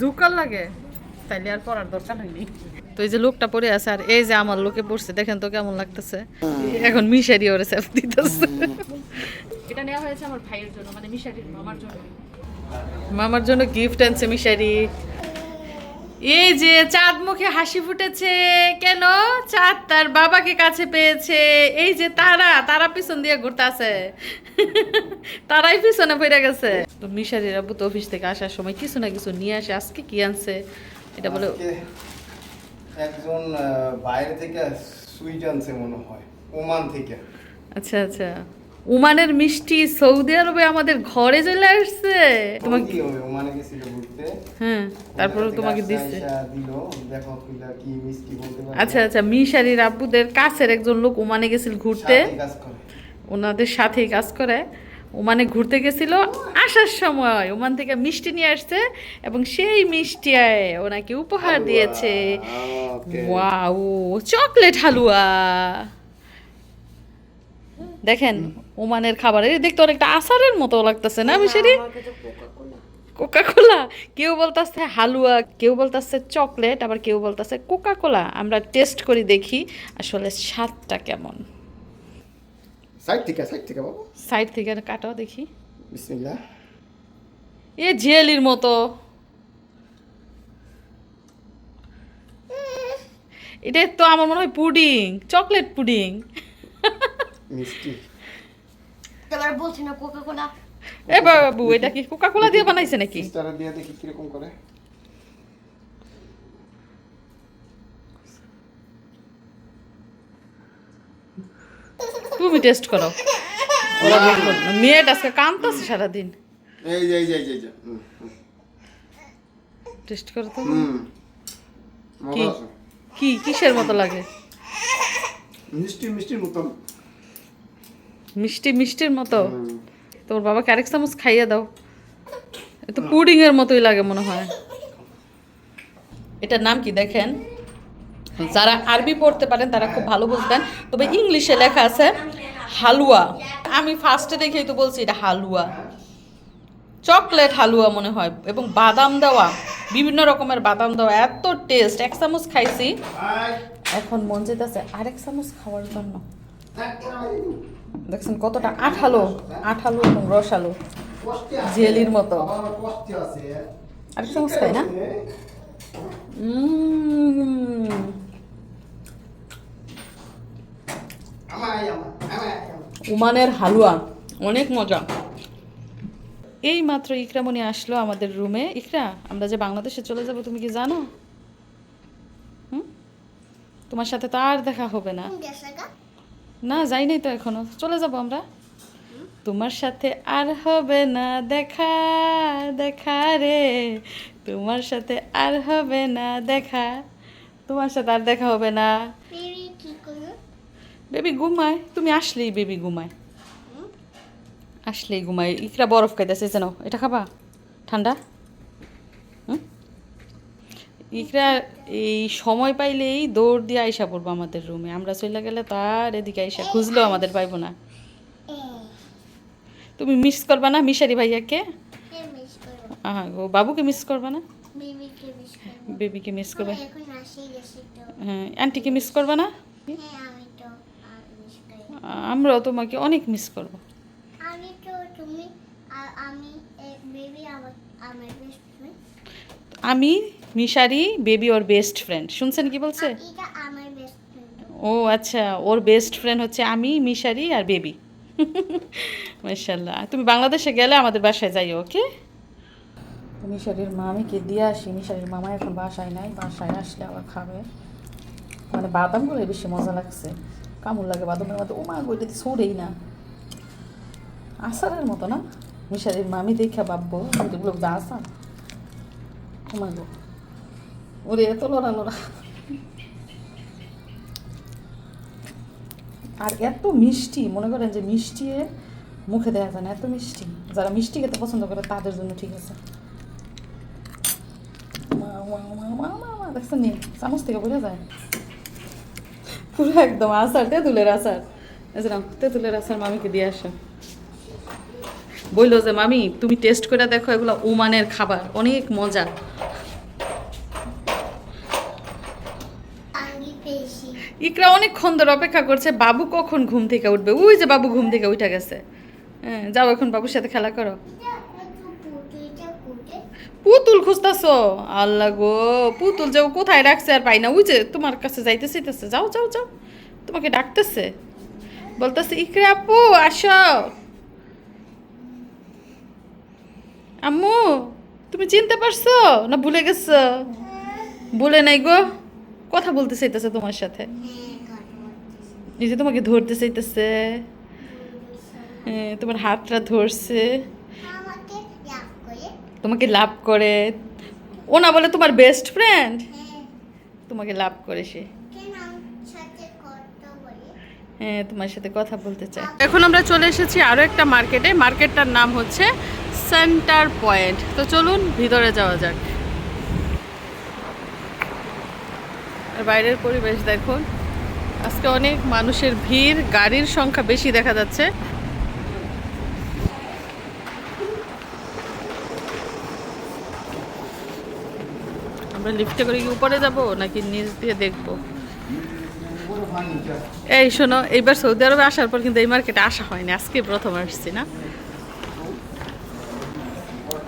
জুকার লাগে। তাইলে আর পড়ার দরকার হয়নি তো এই যে লোকটা পড়ে আছে আর এই যে আমার লোকে পড়ছে দেখেন তো কেমন লাগতেছে। এখন মিশারি ওরে সেফ দিতেছে। এটা নেওয়া হয়েছে আমার ভাইয়ের জন্য মানে মিশারি মামার জন্য। মামার জন্য গিফট আনছে মিশারি। এই যে চাঁদ মুখে হাসি ফুটেছে কেন? চাঁদ তার বাবাকে কাছে পেয়েছে। এই যে তারা তারা পিছন দিয়ে ঘুরতে আছে তারাই পিছনে পড়ে গেছে। তো মিশারির আব্বু তো অফিস থেকে আসার সময় কিছু না কিছু নিয়ে আসে আজকে কি আনছে? এটা বলে। একজন বাইরে থেকে সুইট আনছে মনে হয় ওমান থেকে। আচ্ছা আচ্ছা। ওমানের মিষ্টি সৌদি আরবে আমাদের ঘরে চলে আসছে। তোমাকে ওমানে গেছিল ঘুরতে। হ্যাঁ তারপরে তোমাকে দিচ্ছে দেখো কি মিষ্টি বলতে আচ্ছা আচ্ছা মিশারির আব্বুদের কাছের একজন লোক ওমানে গেছিল ঘুরতে। ওনাদের সাথেই কাজ করে। ওমানে ঘুরতে গেছিল আসার সময়। ওমান থেকে মিষ্টি নিয়ে আসছে এবং সেই মিষ্টি ওনাকে উপহার দিয়েছে। ওয়াও চকলেট হালুয়া। দেখেন ওমানের খাবার এই দেখতে অনেকটা আচারের মতো লাগতেছে না মিশারি কোকা কোলা কেউ বলতেছে হালুয়া কেউ বলতেছে চকলেট আবার কেউ বলতেছে কোকা কোলা আমরা টেস্ট করে দেখি আসলে স্বাদটা কেমন। সাইড থেকে সাইড থেকে বাবু। সাইড থেকে কাটাও দেখি। বিসমিল্লাহ। এ জেলির মতো। এটা তো আমার মনে হয় পুডিং চকলেট পুডিং। মিষ্টি। এবার বলছি না কোকা কোলা এ বাবু এটা কি কোকা কোলা দিয়ে বানাইছে নাকি? সিস্টারে দিয়ে দেখি কীরকম করে। তুমি টেস্ট করো। ওরা। মেয়েটা আজকে কাঁদতেছে সারাদিন। এই যে এই যে এই যে। টেস্ট করো তো। কি? কি? কিসের মতো লাগে? মিষ্টি মিষ্টির মতন। মিষ্টি মিষ্টির মতো। হুম। তোর বাবাকে আরেক চামচ খাইয়ে দাও। এ তো পুডিং এর মতোই লাগে মনে হয়। এটার নাম কি দেখেন? যারা আরবি পড়তে পারেন তারা খুব ভালো বুঝবেন। তবে ইংলিশে লেখা আছে হালুয়া। আমি ফার্স্টে দেখেই তো বলছি এটা হালুয়া। চকলেট হালুয়া মনে হয় এবং বাদাম দেওয়া। বিভিন্ন রকমের বাদাম দেওয়া। এত টেস্ট এক চামচ খাইছি। এখন মন যেতেছে আরেক চামচ খাওয়ার জন্য। দেখছেন কতটা আঠালো আঠালো এবং রসালো জেলির মতো। চামচ খাই না? উমানের হালুয়া, অনেক মজা। এই মাত্র ইকরামণি আসলো আমাদের রুমে। ইকরা, আমরা যে বাংলাদেশে চলে যাব, তুমি কি জানো? হুম? তোমার সাথে তো আর দেখা হবে না। না যাই নাই তো এখনও। চলে যাব আমরা। তোমার সাথে আর হবে না দেখা দেখা রে। তোমার সাথে আর হবে না দেখা তোমার সাথে আর দেখা হবে না। বেবি ঘুমায়। তুমি আসলেই বেবি ঘুমায়। আসলেই ঘুমায়। ইকরা বরফ খাইতেছে যেন এটা খাবা? ঠান্ডা? ইকরা এই সময় পাইলেই দৌড় দিয়ে আইসা পড়ব আমাদের রুমে আমরা চলে গেলে তার এদিকে আইসা খুঁজলেও আমাদের পাইবো না। তুমি মিস করবা না মিশারি ভাইয়াকে? মিস গো বাবুকে মিস করবা না? বেবিকে মিস করবে। হ্যাঁ আন্টিকে মিস করবা না? হ্যাঁ আমরাও তোমাকে অনেক মিস করব। আমি তো তুমি আমি বেবি আমার আমার আমি মিশারি বেবি ওর বেস্ট ফ্রেন্ড শুনছেন কি বলছে? এটা আমার বেস্ট ফ্রেন্ড ও আচ্ছা ওর বেস্ট ফ্রেন্ড হচ্ছে আমি মিশারি আর বেবি। মাশাল্লাহ তুমি বাংলাদেশে গেলে আমাদের বাসায় যাই ওকে? মিশারির মামিকে দিয়ে আসি? মিশারির মামা এখন বাসায় নাই বাসায় আসলে আবার খাবে। মানে বাদামগুলো বেশি মজা লাগছে। কেমন লাগে বাদামের মধ্যে। ও মা ওইটা ছড়েই না। আসারের মতো না? মিশারির মামি দেখা ভাববো ওগুলো যা আসার গো ওরে, এত লড়া লড়া। আর এত মিষ্টি, মনে করেন যে মিষ্টি মুখে দেওয়া যায় না, এত মিষ্টি। যারা মিষ্টি খেতে পছন্দ করে, তাদের জন্য ঠিক আছে। দেখছেন নি? চামচ থেকে বোঝা যায়। পুরো একদম আচার, তেঁতুলের আচার। এই তেঁতুলের আচার মামিকে দিয়ে আসো। বলল যে মামি তুমি টেস্ট করে দেখো এগুলো ওমানের খাবার। অনেক মজা। ইকরা অনেকক্ষণ ধরে অপেক্ষা করছে বাবু কখন ঘুম থেকে উঠবে? ওই যে বাবু ঘুম থেকে উঠে গেছে। হ্যাঁ যাও এখন বাবুর সাথে খেলা করো। পুতুল খুঁজতেছো? আল্লাহ গো পুতুল যে কোথায় রাখছে আর পাই না। ওই যে তোমার কাছে যাইতে চাইতেছে যাও যাও যাও। তোমাকে ডাকতেছে। বলতেছে ইকরে আপু আসো। আম্মু, তুমি চিনতে পারছ? না ভুলে গেছো? ভুলে নাই গো। কথা বলতে চাইতেছে তোমার সাথে। এই যে তোমাকে ধরতে চাইতেছে। তোমার হাতটা ধরছে। তোমাকে লাভ করে। ও না বলে তোমার বেস্ট ফ্রেন্ড তোমাকে লাভ করে সে। হ্যাঁ তোমার সাথে কথা বলতে চাই। এখন আমরা চলে এসেছি আরও একটা মার্কেটে মার্কেটটার নাম হচ্ছে সেন্টার পয়েন্ট। তো চলুন ভিতরে যাওয়া যাক। আর বাইরের পরিবেশ দেখুন। আজকে অনেক মানুষের ভিড়, গাড়ির সংখ্যা বেশি দেখা যাচ্ছে। আমরা লিফটে করে কি উপরে যাব নাকি নিচ দিয়ে দেখব? এই শোনো, এইবার সৌদি আরবে আসার পর কিন্তু এই মার্কেটে আসা হয়নি। আজকে প্রথম আসছি না।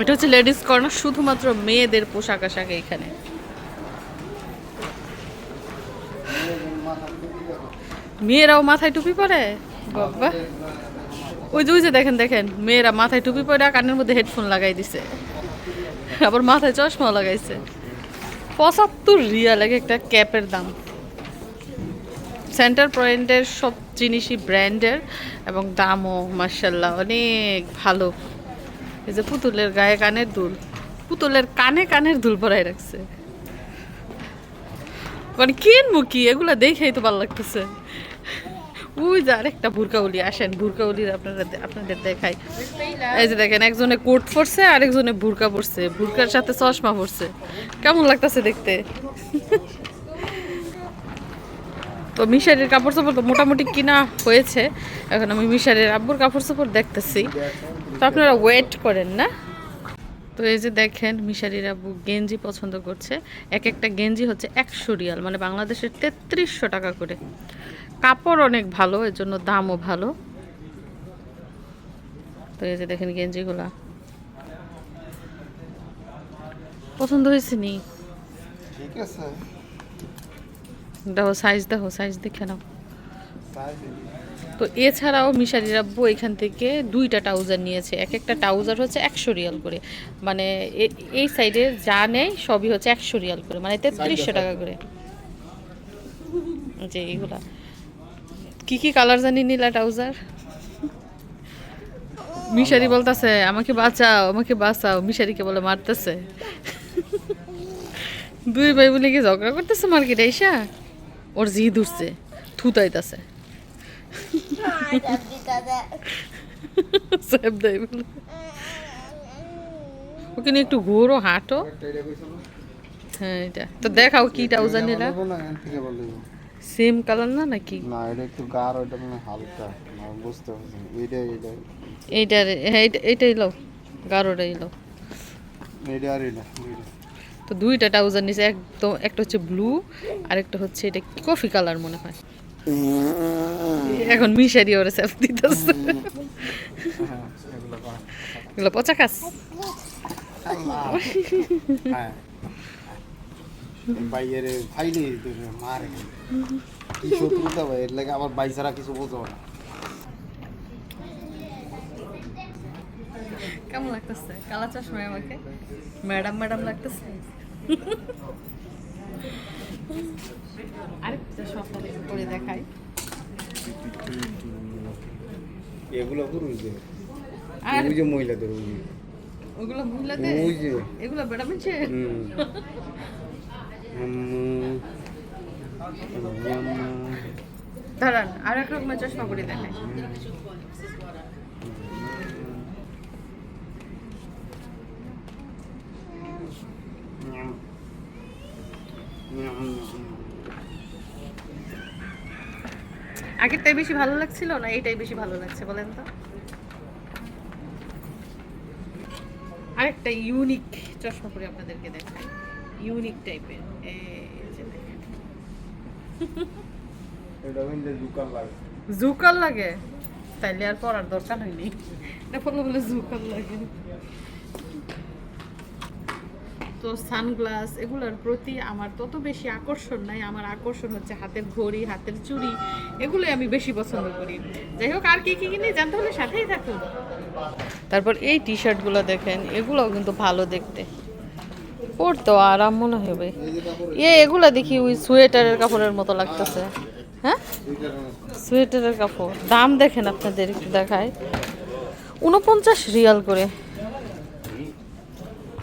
এটা হচ্ছে লেডিস কর্নার, শুধুমাত্র মেয়েদের পোশাক আশাক এইখানে। মেয়েরাও মাথায় টুপি পরে? বাবা। ওই যে ওই যে দেখেন দেখেন, মেয়েরা মাথায় টুপি পরে কানের মধ্যে হেডফোন লাগাই দিছে। আবার মাথায় চশমা লাগাইছে। পঁচাত্তর রিয়াল এক একটা ক্যাপের দাম। সেন্টার পয়েন্টের সব জিনিসই ব্র্যান্ডের এবং দামও মার্শাল্লাহ অনেক ভালো। এই যে পুতুলের গায়ে কানের দুল। পুতুলের কানে কানের দুল পরাই রাখছে। মানে কিনবো কি এগুলা দেখেই তো ভালো লাগতেছে। ওই যে আরেকটা ভুরকাউলি আসেন ভুরকাউলির আপনারা আপনাদের দেখাই। এই যে দেখেন, একজনে কোট পরছে, আরেকজনে ভুরকা পরছে। ভুরকার সাথে চশমা পরছে। কেমন লাগতেছে দেখতে? তো মিশারির কাপড় চোপড় তো মোটামুটি কিনা হয়েছে। এখন আমি মিশারির আব্বুর কাপড় চোপড় দেখতেছি। তো আপনারা ওয়েট করেন না। তো এই যে দেখেন মিশারিরা গেঞ্জি পছন্দ করছে। এক একটা গেঞ্জি হচ্ছে একশো রিয়াল মানে বাংলাদেশের তেত্রিশশো টাকা করে। কাপড় অনেক ভালো এর জন্য দামও ভালো। তো এই যে দেখেন গেঞ্জিগুলা। পছন্দ হয়েছে নি? ঠিক আছে। দেখো সাইজ দেখো সাইজ দেখে নাও। তো এছাড়াও মিশারির আব্বু এখান থেকে দুইটা ট্রাউজার নিয়েছে। এক একটা ট্রাউজার হচ্ছে একশো রিয়াল করে। মানে এই সাইডে যা নেয় সবই হচ্ছে একশো রিয়াল করে। মানে তেত্রিশশো টাকা করে। যে এইগুলা কি কি কালার জানি নীলা ট্রাউজার? মিশারি বলতেছে, আমাকে বাঁচাও আমাকে বাঁচাও। মিশারিকে বলে, মারতেছে। দুই ভাই বলে কি ঝগড়া করতেছে মার্কেটে এসা ওর জি ধরছে থুতাইতাছে। সাহেব দেয় বলে ওকে নিয়ে একটু ঘোরো হাঁটো? হ্যাঁ এটা তো দেখাও কি ট্রাউজার নিলা। সেম কালার না নাকি না এটা একটু গাঢ় এটা মানে হালকা না বুঝতে পারছি। এইটা এইটা হ্যাঁ এইটা এইটাই লো গাঢ়টাই লো এইটা আর এইটা। তো দুইটা ট্রাউজার নিচে একদম একটা হচ্ছে ব্লু আর একটা হচ্ছে এটা কফি কালার মনে হয় এখন মিশারি ওরে স্যাপ দিতেছে। এগুলো পচা হ্যাঁ বাইয়ের ফাইলে মারে। কি শত্রুতা ভাই এর লাগে আমার বাই ছাড়া কিছু বোঝো না। কেমন লাগতেছে? কালা চশমায় আমাকে? ম্যাডাম ম্যাডাম লাগতেছে? আরেকটা আপনাদের পরে দেখাই। এগুলো পুরুষ আর ওই যে মহিলাদের ওই যে। ওগুলো মহিলাদের? ওই যে। এগুলো আম্মু, আম্মু। দাঁড়ান আর এক রকমের চশমা করে দেখাই। আগেরটাই বেশি ভালো লাগছিল না এইটাই বেশি ভালো লাগছে বলেন তো? আরেকটা ইউনিক চশমা পরে আপনাদেরকে দেখাই। ইউনিক টাইপের কিন্তু লাগে। তাইলে আর পড়ার দরকার হয়নি এটা বললে বলে জুকার লাগে। সানগ্লাস এগুলোর প্রতি আমার তত বেশি আকর্ষণ নাই। আমার আকর্ষণ হচ্ছে হাতের ঘড়ি, হাতের চুড়ি, এগুলোই আমি বেশি পছন্দ করি। যাই হোক, আর কি কি কিনে জানতে হলে সাথেই থাকুন। তারপর এই টি শার্টগুলো দেখেন, এগুলোও কিন্তু ভালো দেখতে। পরতেও আরাম মনে হবে এ, এগুলা দেখি ওই সোয়েটারের কাপড়ের মতো লাগতেছে। হ্যাঁ? সোয়েটারের কাপড়। দাম দেখেন আপনাদের একটু দেখায় উনপঞ্চাশ রিয়াল করে।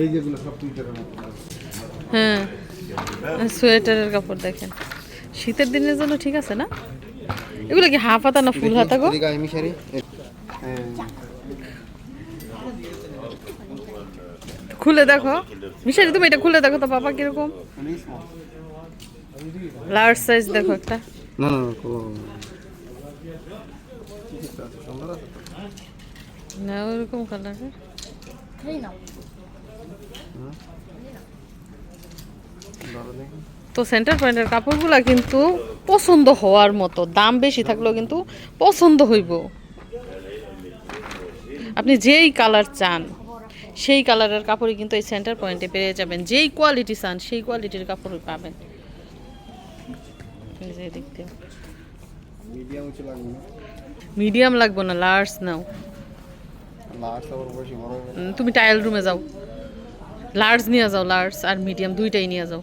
এই যেগুলো সব টুইটারের মতো। হ্যাঁ সোয়েটারের কাপড় দেখেন। শীতের দিনের জন্য ঠিক আছে না? এগুলো কি হাফ হাতা না ফুল হাতা গো? মিশারি খুলে দেখো। মিশারি তুমি এটা খুলে দেখো তো বাবা কীরকম? লার্জ সাইজ দেখো একটা। না না না ওরকম কালার তো সেন্টার পয়েন্টের কাপড়গুলো কিন্তু পছন্দ হওয়ার মতো। দাম বেশি থাকলেও কিন্তু পছন্দ হইব। আপনি যেই কালার চান সেই কালারের কাপড়ই কিন্তু এই সেন্টার পয়েন্টে পেয়ে যাবেন। যেই কোয়ালিটি চান সেই কোয়ালিটির কাপড়ই পাবেন। দেখতে মিডিয়াম লাগবে না? লার্জ নাও। তুমি টাইল রুমে যাও। লার্জ নিয়ে যাও লার্জ আর মিডিয়াম দুইটাই নিয়ে যাও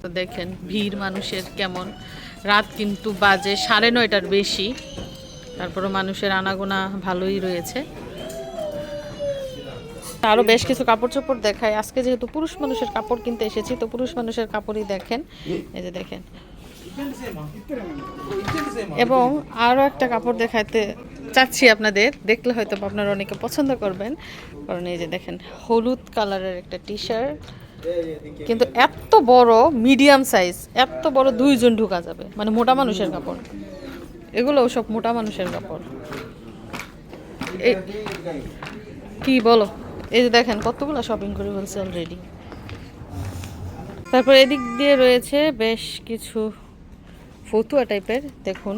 তো দেখেন ভিড় মানুষের কেমন রাত কিন্তু বাজে সাড়ে নয়টার বেশি তারপরে মানুষের আনাগোনা ভালোই রয়েছে আরও বেশ কিছু কাপড় চোপড় দেখায় আজকে যেহেতু পুরুষ মানুষের কাপড় কিনতে এসেছি তো পুরুষ মানুষের কাপড়ই দেখেন এই যে দেখেন এবং আরও একটা কাপড় দেখাতে চাচ্ছি আপনাদের, দেখলে হয়তো আপনারা অনেকে পছন্দ করবেন। কারণ এই যে দেখেন, হলুদ কালারের একটা টি শার্ট কিন্তু এত বড় মিডিয়াম সাইজ এত বড় দুইজন ঢুকা যাবে। মানে মোটা মানুষের কাপড়। এগুলোও সব মোটা মানুষের কাপড়। কি বলো? এই যে দেখেন, কতগুলো শপিং করে ফেলছে অলরেডি তারপর এদিক দিয়ে রয়েছে বেশ কিছু ফতুয়া টাইপের দেখুন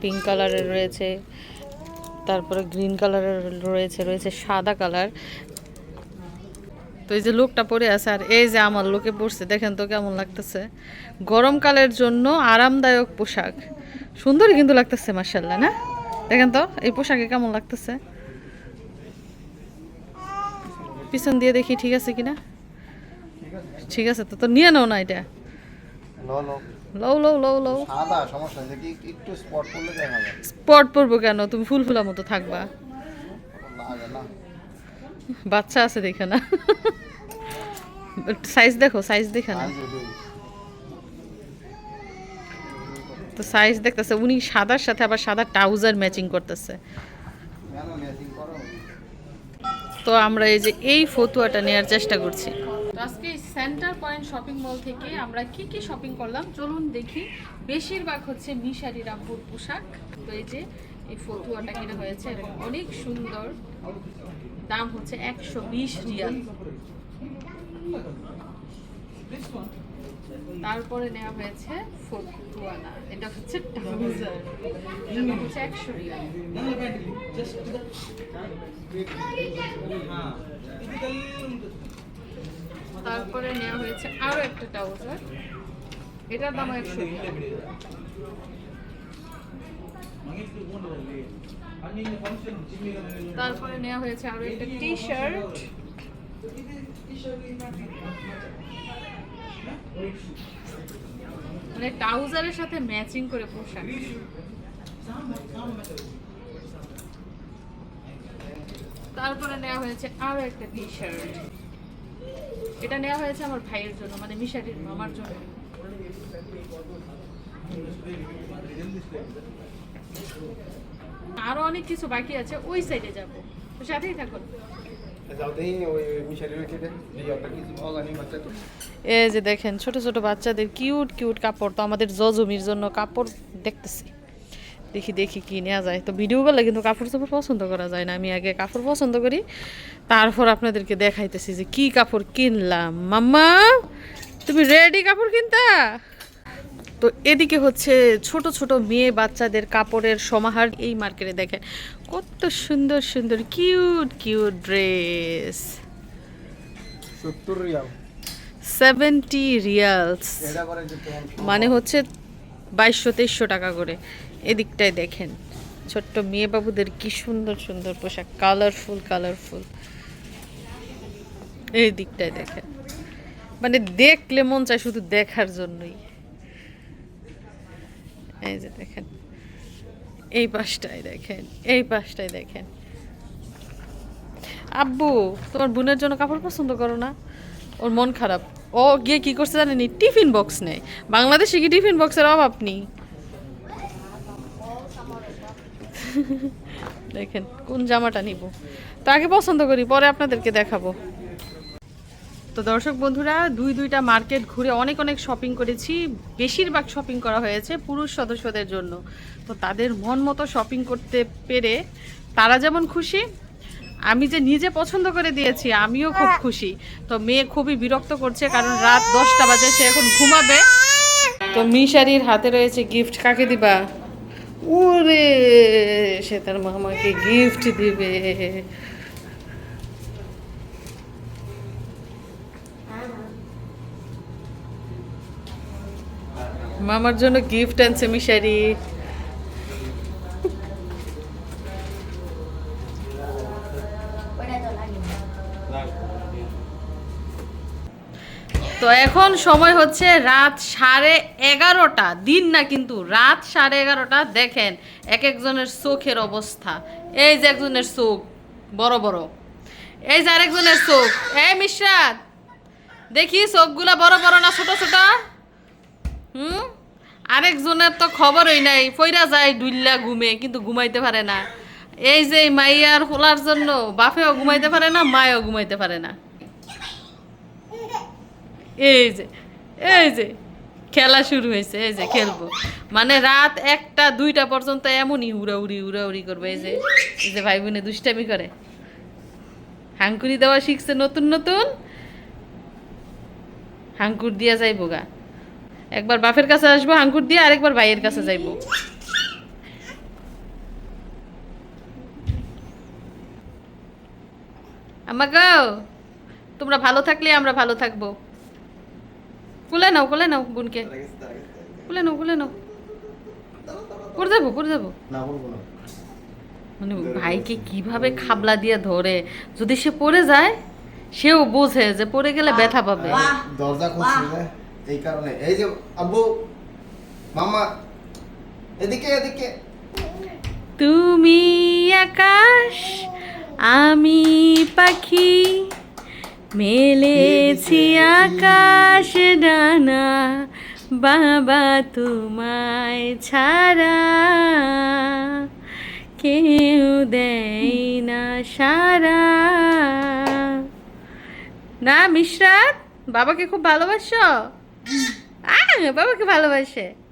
পিঙ্ক কালারের রয়েছে। তারপরে গ্রিন কালারের রয়েছে রয়েছে সাদা কালার। তো এই যে লোকটা পরে আছে, আর এই যে আমার লোকে পড়ছে, দেখেন তো কেমন লাগতেছে। গরমকালের জন্য আরামদায়ক পোশাক। সুন্দরই কিন্তু লাগতেছে মার্শাল্লাহ না? দেখেন তো, এই পোশাকে কেমন লাগতেছে? পিছন দিয়ে দেখি ঠিক আছে কিনা? ঠিক আছে তো তো নিয়ে নাও না এটা। লও লও লও লও সাদা সমস্যা নেই। দেখি একটু স্পট করলে দেখা যাবে। স্পট পরবো কেন? তুমি ফুল ফুলা মতো থাকবা। বাচ্চা আছে দেখে না। সাইজ দেখো সাইজ দেখে না। তো সাইজ দেখতেছে উনি সাদার সাথে আবার সাদা ট্রাউজার ম্যাচিং করতেছে। তো আমরা এই যে এই ফতুয়াটা নেওয়ার চেষ্টা করছি। তো আজকে সেন্টার পয়েন্ট শপিং মল থেকে আমরা কি কি শপিং করলাম? চলুন দেখি। বেশিরভাগ হচ্ছে মিশারি রাব্বুর পোশাক। তো এই যে এই ফতুয়াটা কেনা হয়েছে এবং অনেক সুন্দর। দাম হচ্ছে একশো বিশ রিয়াল। তারপরে নেওয়া হয়েছে ফতুয়ানা এটা হচ্ছে ট্রাউজার। এটা হচ্ছে একশো রিয়াল। তারপরে নেওয়া হয়েছে আরও একটা ট্রাউজার এটার দাম একশো তারপরে নেওয়া হয়েছে আরও একটা টি শার্ট মানে ট্রাউজারের সাথে ম্যাচিং করে পোশাক। তারপরে নেওয়া হয়েছে আরও একটা টি শার্ট এটা নেওয়া হয়েছে আমার ভাইয়ের জন্য মানে মিশারির মামার জন্য। আরও অনেক কিছু বাকি আছে ওই সাইডে যাব। তো সাথেই থাকুন। এই যে দেখেন ছোট ছোট বাচ্চাদের কিউট কিউট কাপড়। তো আমাদের জজমির জন্য কাপড় দেখতেছি। দেখি দেখি কি নেওয়া যায়। তো ভিডিও করলে কিন্তু কাপড় চাপড় পছন্দ করা যায় না। আমি আগে কাপড় পছন্দ করি তারপর আপনাদেরকে দেখাইতেছি যে কি কাপড় কিনলাম। মাম্মা তুমি রেডি কাপড় কিনতা? তো এদিকে হচ্ছে ছোট ছোট মেয়ে বাচ্চাদের কাপড়ের সমাহার এই মার্কেটে দেখেন। কত সুন্দর সুন্দর cute cute dress seventy riyals. মানে হচ্ছে বাইশশো তেইশশো টাকা করে। এদিকটায় দেখেন। ছোট্ট মেয়ে বাবুদের কি সুন্দর সুন্দর পোশাক। কালারফুল কালারফুল এই দিকটায় দেখেন। মানে দেখলে মন চায় শুধু দেখার জন্যই। এই যে দেখেন। এই পাশটায় দেখেন, এই পাশটায় দেখেন। আব্বু, তোমার বোনের জন্য কাপড় পছন্দ করো না? ওর মন খারাপ। ও গিয়ে কি করছে জানেনি টিফিন বক্স নেই বাংলাদেশে কি টিফিন বক্সের অভাব নেই? দেখেন, কোন জামাটা নিব? তো আগে পছন্দ করি, পরে আপনাদেরকে দেখাবো। তো দর্শক বন্ধুরা, দুই দুইটা মার্কেট ঘুরে অনেক অনেক শপিং করেছি। বেশিরভাগ শপিং করা হয়েছে পুরুষ সদস্যদের জন্য। তো তাদের মন মতো শপিং করতে পেরে তারা যেমন খুশি, আমি যে নিজে পছন্দ করে দিয়েছি, আমিও খুব খুশি। তো মেয়ে খুবই বিরক্ত করছে, কারণ রাত দশটা বাজে, সে এখন ঘুমাবে। তো মিশারির হাতে রয়েছে গিফট কাকে দিবা? ওরে সে তার মামাকে গিফট দিবে। মামার জন্য গিফট আনছে মিশারি। তো এখন সময় হচ্ছে রাত সাড়ে এগারোটা। দিন না কিন্তু, রাত সাড়ে এগারোটা। দেখেন, এক একজনের চোখের অবস্থা। এই যে একজনের চোখ, বড় বড়। এই যে আরেকজনের চোখ। এই মিশ্রাত, দেখি চোখগুলা বড় বড় না ছোট ছোট? হুম? আরেকজনের তো খবরই নাই। ফইরা যায় ডুইল্লা ঘুমে, কিন্তু ঘুমাইতে পারে না। এই যে মাইয়ার হোলার জন্য বাপেও ঘুমাইতে পারে না, মায়ও ঘুমাইতে পারে না। এই যে এই যে, খেলা শুরু হয়েছে, এই যে খেলব। মানে রাত একটা, দুইটা পর্যন্ত এমনই উড়াউড়ি উড়াউড়ি করবে, এই যে এই যে ভাই বোনে দুষ্টামি করে। হাঙ্কুরি দেওয়া শিখছে নতুন নতুন। হাঙ্কুর দিয়া যাইবো গা। একবার বাপের কাছে আসব, হাঙ্কুর দিয়ে আরেকবার ভাইয়ের কাছে যাইবো। আমাকে তোমরা ভালো থাকলে আমরা ভালো থাকব। কুলে নাও কুলে নাও বোনকে। কুলে নাও কুলে নাও। পড়ে যাব পড়ে যাব। না বলব না। মানে ভাইকে কীভাবে খাবলা দিয়ে ধরে? যদি সে পড়ে যায় সেও বোঝে যে পড়ে গেলে ব্যথা পাবে। দরজা খুলছি এই কারণে। এই যে আব্বু মামা এদিকে এদিকে। তুমি আকাশ আমি পাখি। মেলেছি আকাশ ডানা বাবা তোমায় ছাড়া কেউ দেয় না সারা না মিশরাত বাবাকে খুব ভালোবাসো? বাবাকে ভালোবাসে।